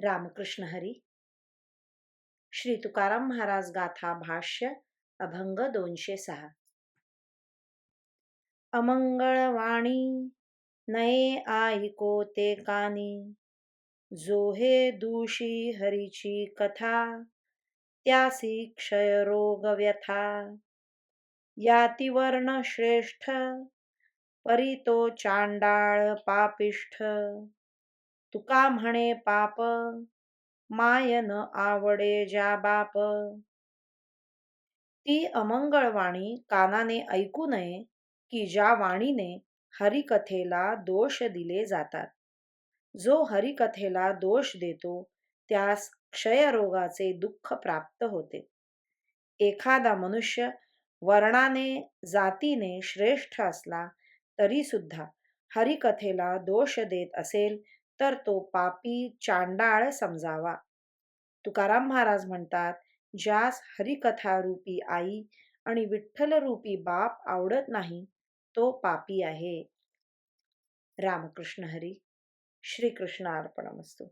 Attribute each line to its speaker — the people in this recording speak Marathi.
Speaker 1: रामकृष्ण हरी। श्री तुकाराम महाराज गाथा भाष्य अभंग दोनशे सहा। अमंगळवाणी नये आईको ते कानी। जो हे दूषी हरीची कथा त्यासी क्षयरोग व्यथा। यातिवर्ण श्रेष्ठ परितो चांडाळ पापिष्ठ। तुका म्हणे पाप माय न आवडे ज्या बाप. ती अमंगळवाणी कानाने ऐकू नये की ज्या वाणीने हरिकथेला दोष दिले जातात. जो हरिकथेला दोष देतो त्यास क्षयरोगाचे दुःख प्राप्त होते. एखादा मनुष्य वर्णाने जातीने श्रेष्ठ असला तरी सुद्धा हरिकथेला दोष देत असेल तर तो पापी चांडाळ समजावा. तुकाराम महाराज म्हणतात ज्यास हरिकथा रूपी आई आणि विठ्ठल रूपी बाप आवडत नाही तो पापी आहे. रामकृष्ण हरी. श्रीकृष्ण अर्पणमस्तू.